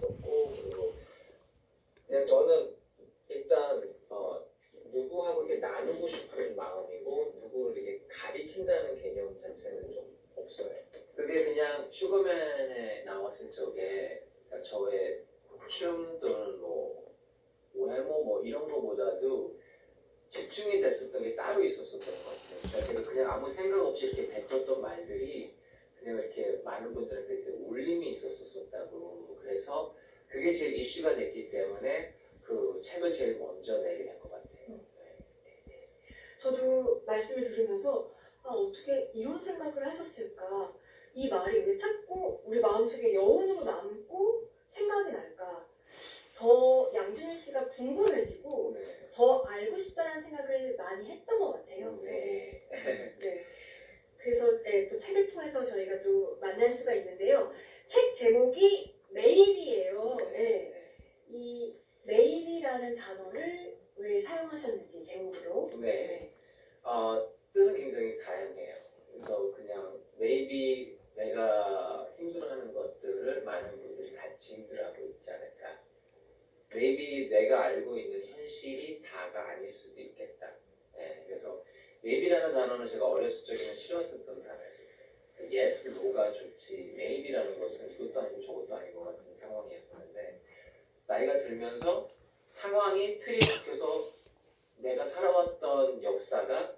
있었고 그리고 그냥 저는 일단 어, 누구하고 이렇게 나누고 싶은 마음이고 누구를 이렇게 가리킨다는 개념 자체는 좀 없어요. 그게 그냥 슈거맨에 나왔을 적에 그러니까 저의 춤 또는 뭐 외모 뭐 이런 거보다도 집중이 됐었던 게 따로 있었었던 것 같아요. 그러니까 제가 그냥 아무 생각 없이 이렇게 뱉었던 말들이 그냥 이렇게 많은 분들한테 울림이 있었었다고 그래서 그게 제일 이슈가 됐기 때문에 그 책을 제일 먼저 내게 된 것 같아요. 네. 저도 말씀을 들으면서 아 어떻게 이런 생각을 하셨을까? 이 말이 왜 자꾸 우리 마음속에 여운으로 남고 생각이 날까? 더 양준일 씨가 궁금해지고 네. 더 알고 싶다는 생각을 많이 했던 것 같아요. 네. 네. 그래서 네, 또 책을 통해서 저희가 또 만날 수가 있는데요. 책 제목이 메이비예요. 네. 이 메이비라는 단어를 왜 사용하셨는지 제목으로. 네. 어, 뜻은 굉장히 다양해요. 그래서 그냥 maybe 내가 힘들어하는 것들을 많은 분들이 같이 힘들어하고 있지 않을까. maybe 내가 알고 있는 현실이 다가 아닐 수도 있겠다. 네, 그래서 maybe라는 단어는 제가 어렸을 적에는 싫어했었던 단어였었어요. 그 yes, no가 좋지. maybe라는 것은 이것도 아니고 저것도 아닌 것 같은 상황이었었는데 나이가 들면서 상황이 틀이 바뀌어서 내가 살아왔던 역사가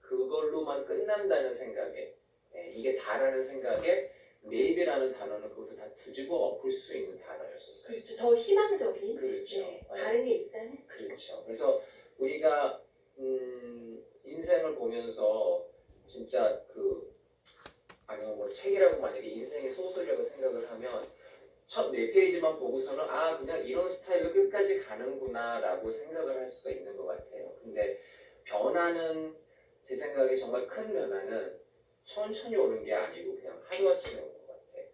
그걸로만 끝난다는 생각에 예, 이게 다라는 생각에 maybe라는 단어는 그것을 다 뒤집어 엎을 수 있는 단어였었어요. 그렇죠. 더 희망적인. 그렇죠. 네, 다른 게 있다는. 그렇죠. 그래서 우리가 음, 인생을 보면서 진짜 그 책이라고 만약에 인생의 소설이라고 생각을 하면 첫 네 페이지만 보고서는 아 그냥 이런 스타일로 끝까지 가는구나라고 생각을 할 수가 있는 것 같아요. 근데 변화는 제 생각에 정말 큰 변화는 천천히 오는 게 아니고 그냥 하루아침에 오는 것 같아요.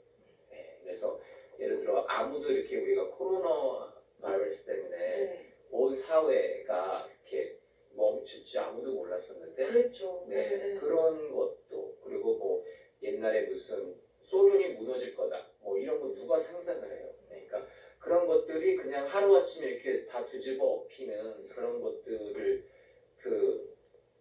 네, 그래서 예를 들어 아무도 이렇게 우리가 코로나 바이러스 때문에 네. 온 사회가 이렇게 멈출 줄 아무도 몰랐었는데 그렇죠. 네, 네. 그런 것도 그리고 뭐 옛날에 무슨 소련이 무너질 거다 뭐 이런 거 누가 상상을 해요 그러니까 그런 것들이 그냥 하루아침에 이렇게 다 뒤집어 엎히는 그런 것들을 그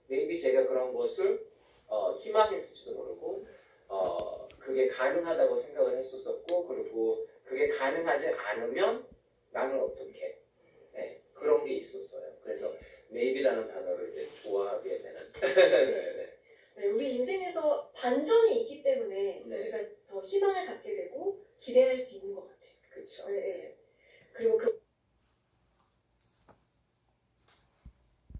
maybe 제가 그런 것을 어, 희망했을지도 모르고 어, 그게 가능하다고 생각을 했었었고 그리고 그게 가능하지 않으면 나는 어떻게? 네, 그런 게 있었어요. 그래서 maybe라는 단어를 이제 좋아하게 되는. 네, 우리 인생에서 반전이 있기 때문에 네. 우리가 더 희망을